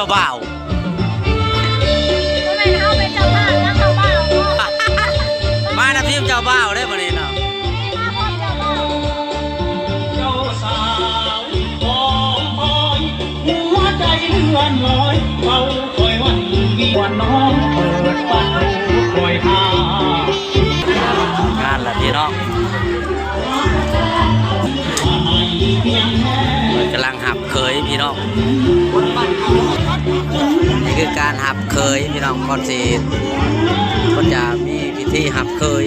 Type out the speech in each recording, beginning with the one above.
ทีมเจ้าบ่าวบ่แม่นเฮาเป็นเจ้าภาพนะเจ้าบ่าวเนาะมานะทีมเจ้าบ่าวได้อมื้อนี้เนาะมาพร้อมเจ้าบ่าวเจ้าสาวหอมหอยหัวใจเลื่อนลอยเฝ้าคอยวันวีวันน้องเปิดประตูคอยหางานละพี่น้องเพียงแค่เพิ่นกำลังหับเคยพี่น้องนี่ คือการหับเคยพี่น้องก่อนสิก็จะมีพิธีหับเคย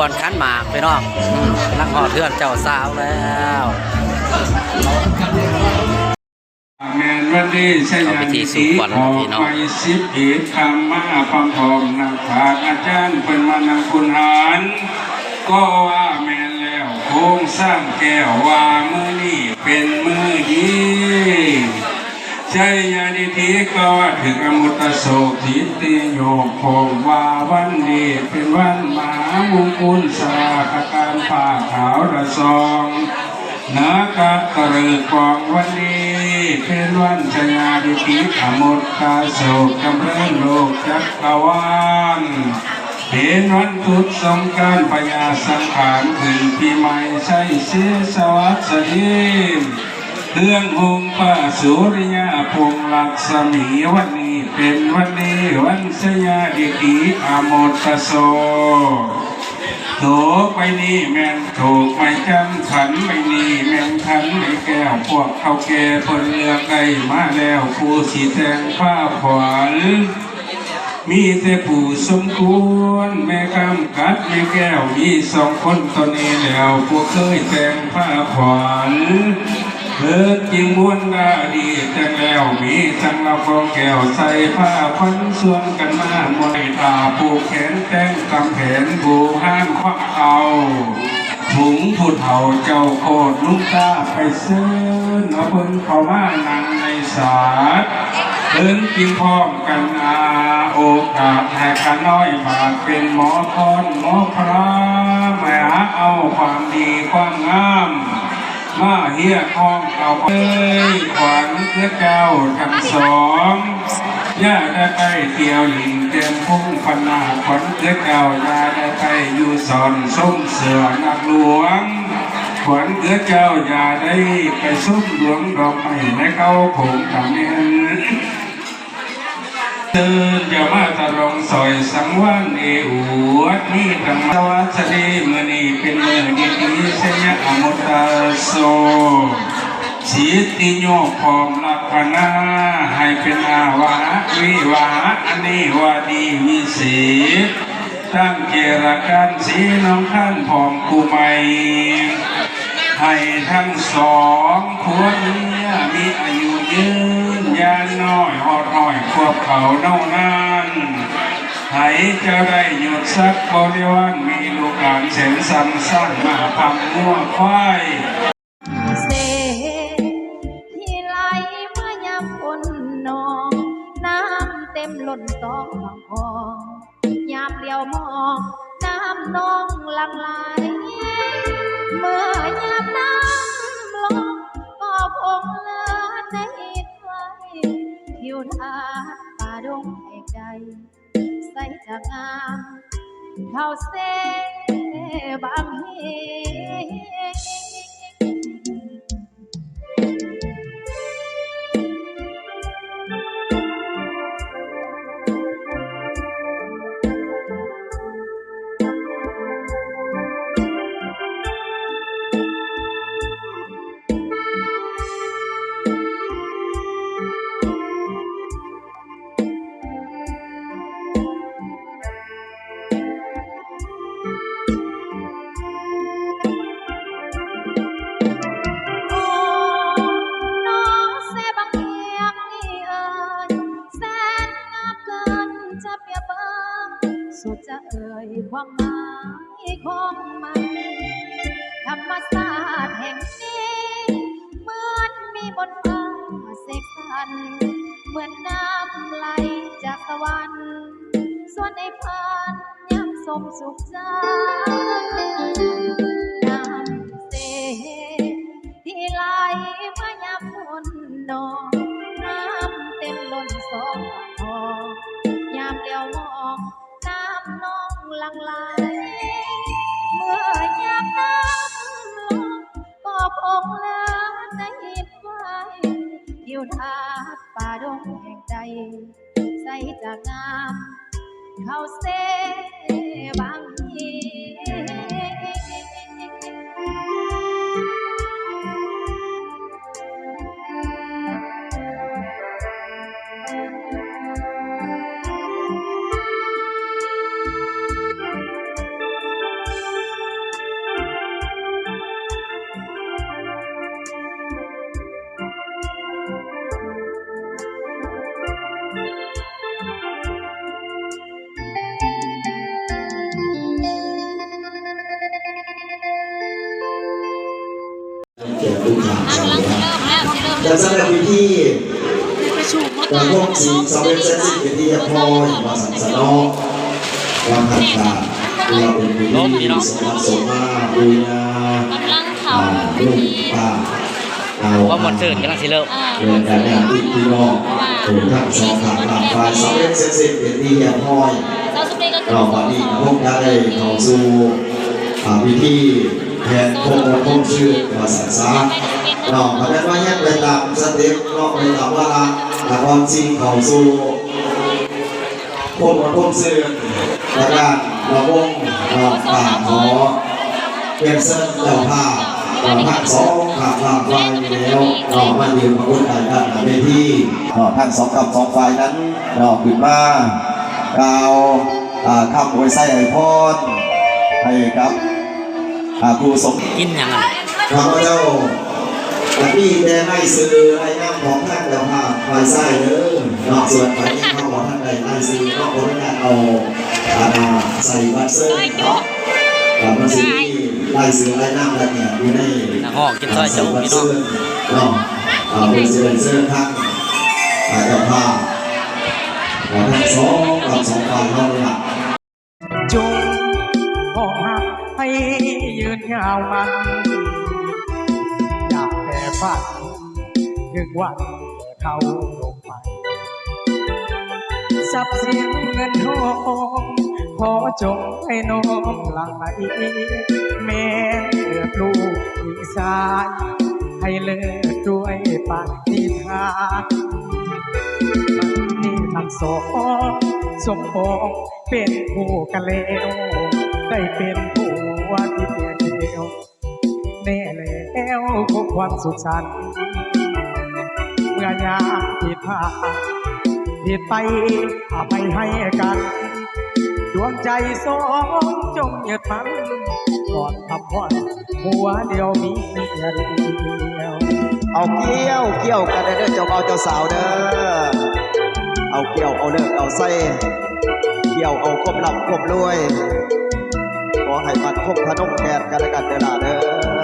วนขันหมากพี่น้องหลังหอเทือนเจ้าสาวแล้วแมนวันนี้ใช่ยันสีขอกไปสิบเหตุคำมาฟังทองนักผาอาจารย์เป็นมานังคุณหารก็ว่าแมนแล้วโครงสร้างแก้วว่ามือนี่เป็นมือดีใช่ยานิธีก็ถึงอมุตโศกทิติโยกคงวาวันดีเป็นวันมหามงคลสราการผ้าขาวระซองนากะกระเริกกองวันนี้เป็นวันชยาดิติขมุตตาโศกำเริญโลกจักรวาลเป็นวันพุธสงการพญาสังขารขึ้นปีใหม่ใช่เสียสวัสดี เรื่ององค์ป้าสุริยาพงษ์ลักษมีวันนี้เป็นวันนี้วันชยาดิติอโมตโศกโถไปนี่แม่นถูกไม่จำขันไม่นี่แม่นขันไม่แก้วพวกเขาแก่เพิ่นเลือได้มาแล้วผู้สีแทงผ้าขวัญมีแต่ผู้สมควรแม่กำกัดแม่แก้วมีสองคนตอนนี้แล้วพวกเคยแต่งผ้าขวัญ เลิกจริงม้วนดาดีจังแล้วมีจังละฟองแก้วใส่ผ้าพันส่วนกันมามวยตาผูกแขนแต่งกำแขนผูห้างควักเอาถุงผู้เฒ่าเจ้าโคตรลุงตาไปเซินเอาเพิ่นเข้ามานั่งในศาลเพิ่นกินพร้อมกันอาโอกาสให้ขาน้อยบาทเป็นหมอพรหมอพระแม่หาเอาความดีความงาม มาเฮียคองเอาเอ้ยขวัญเพื่อเจ้าทั้งสองย่าได้ไปเที่ยวหลิงเต็มพุ่งพันนาขวัญเพื่อเจ้าย่าได้ไปอยู่สอนส้มเสือนักหลวงขวัญเพื่อเจ้าอย่าได้ไปซุ่มหลวงดอกไม้ในเขาผงตำเนียนตื่นจะมาตะลงซอยสังวันเออวดนี่ธรรมวัสดี มือนี้เป็นมือดีดีเสยอมุตตาโซสีติโยพร้อมลักษณะให้เป็นอาวาวิวาอันนี้วาดีวิเศษตั้งเจรกันสีน้องท่านพอมกูใหม่ให้ทั้งสองผัวเมียมีอายุยืนยานน้อยหอดหอยควบเขาเน่านั้น ให้เจะได้หยุดสักบริวารมีลูกหลานเสนสันสั้นมาพังงัวควาย จะงามเท่าเสบางเฮ จะเปียบเงสุดจะเอ่ยความหมายของมันธรรมศาสตร์แห่งนี้เหมือนมีบนฟ้าเสกสรรเหมือนน้ำไหลจากสวรรค์ส่วนในผพันย้ำสมสุขใจน้ำเสที่ไหลมายามฝนนอง ลังไหล เมื่อยามน้ำลงก็คงเหลือในหิบไว้ทิวทัศน์ป่าดงแห่งใจใสจากงาม เขาเสบางที แล้วจะเจะสำหรับวิธีประชุมเมื่อการก่อนพบสีสำเร็จเสร็จสิ้นวิธีพอมาสังสนอกวางหันขาเราเป็นวิธีสมาสมมาบุญญากำลังเข่าลุกป่าเอาว่าหมดสื่อกำลังสิเริ่มเรื่องการงานที่พี่น้องถูกทั้งสองทาหลังฝ่ายสำเร็จเสร็จสิ้นวิธีเรียบร้อเจ้าสมเด็จก็คือเราวันนี้พวกได้เข้าสู่อ่าวิธี แทนพงศ์พงศ์ชื่อภาษาสาน้องเพราะฉะนั้นว่ายังไปตามสเต็ปน้องไปตามว่าละแต่ความจริงเข้าสู่พงศ์พงศ์ชื่อและการระวงน้องป่าขอเป็นเส้นเจ้าภาพเราภาคสองขาดวางไฟแล้วน้องมายืนมาบนด้านด้านหน้าเวทีน้องทั้งสองกับสองฝ่ายนั้นน้องขึ้นมากล่าวอ่าคำอวยไส้ให้พรให้กับ อ่าครูสมกินยังไงข้าพเจ้าแต่พี่แต่ไม่ซื้อไอ้น้ำของท่านเจ้าภาพไฟไส้เด้อนอกส่วนไปที่เขาบอกท่านใดไล่ซื้อก็คนนั้นเอาอาณาใส่บัตรเซอร์เนาะกับมันสิไล่ซื้อไล่น้ำอะไรเนี่ยอยู่ในนักห้องกินซอยจุพี่น้องเนาะอ่าเป็นเสื้อเสื้อท่านอ่าเจ้าภาพอ่าทั้งสองกับสองฝ่ายเนาะเนี่ยจ ยาวมันอยากแต่ฝันถึงวันแก่เขาลงไปทรัพย์สินเงินทองขอจงให้น้อมหลังไหลแม่เลือดลูกอีสานให้เลิศด้วยปฏิทานนี่ทั้งสองสมปองเป็นคู่กันแล้วได้เป็นผัวที่ วพบความสุขสันต์เมื่อยามผิดพลาดผิดไปอภัยให้กัน ดวงใจสองจงยึดมันก่อนทำพรหัวเดียวมีเมียเดียวเอาเกี้ยวเกี้ยวกันเด้อเจ้าเบาเจ้าสาวเด้อเอาเกี้ยวเอาเลิกเอาไส้เกี้ยวเอาควบหลับควบรวยขอให้มันคบพนมแกนกันแล้วกันเด้อล่ะเด้อ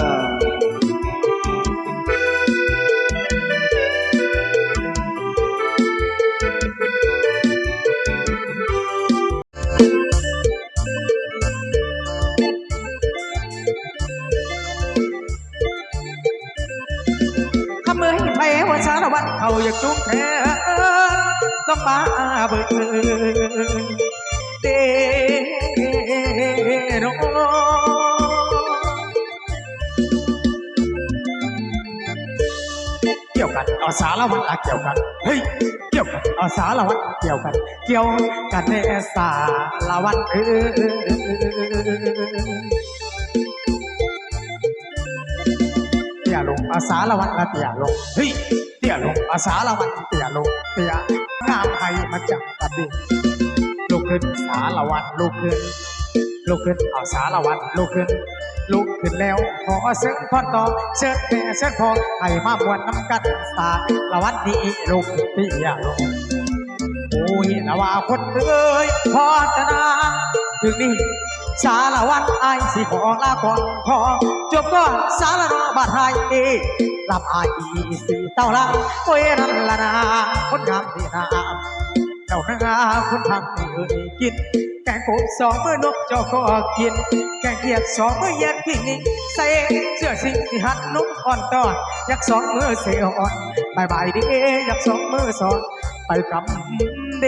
ถ้ามือไปว่าสารวัตรเขาอยากจุกแท้ต้องมาเบื่อเดโนเกี่ยวกันเอาสารวัตรเกี่ยวกัน เฮ้ย เกี่ยวกันเอาสารวัตรเกี่ยวกัน เกี่ยวกันแน่สารวัตรเออ อาสาละวันละเตี่ยลงเฮ้ยเตี่ยลงอาสาละวันเตี่ยลงเตี่ยงามไทยมาจับกันดิลุกขึ้นสาละวันลุกขึ้นลุกขึ้นเอาสาละวันลุกขึ้นลุกขึ้นแล้วขอเสียงพอต่อเชิญแม่เชิญพอให้มามวนน้ำกันสาละวันนี้ลุกขึ้นเตี่ยลงโอ้ยละว่าคนเอ้ยพอตนาถึงนี่ สารวัตรไอายสิขอลาก่อนขอจบก่อนสารนอบาดไทยรับไอายสีเต้าละโอ้ยนั่นละนาคนงามที่นาเจ้าหน้าคนทางนี้เอ่ยกิน แกงกบสองมือนกเจ้าก็กิน แกงเขียดสองมือแยกพิงนิ่งใส่เสื้อสิ่งที่หัดนุ่มอ่อนตอนอยากสองมือเสียอ่อนบายบายดีอยากสองมือสอนไปกำเด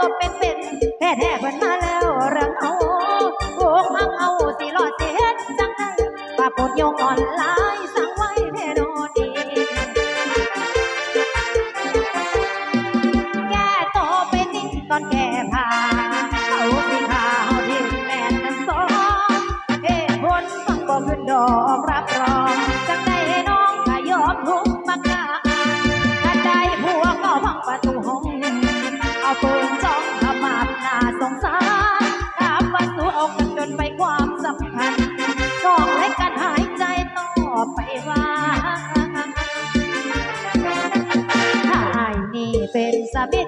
ก็เป็นเป็นแค่แท้เพิ่นมา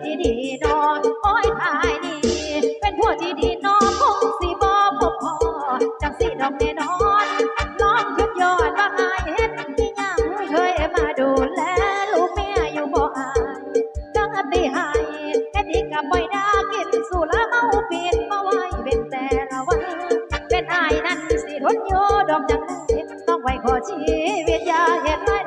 ที่ดีนอนโอ้ยทายนี่เป็นผัวที่ดีนอนคงสิบอพบพอจังสิดอกแน่นอนลองขึ้นยอดว่าอายเฮ็ดที่ยังเคยมาดูแลลูกแม่อยู่บ่อายจังอันดีหายแค่ดีกับบ่อยดากินสู่ละเมาเปียนมาไว้เป็นแต่ละวันเป็นอายนั้นสิทนอยู่ดอกจังไดต้องไว้ขอชีวิตอย่าเห็นมา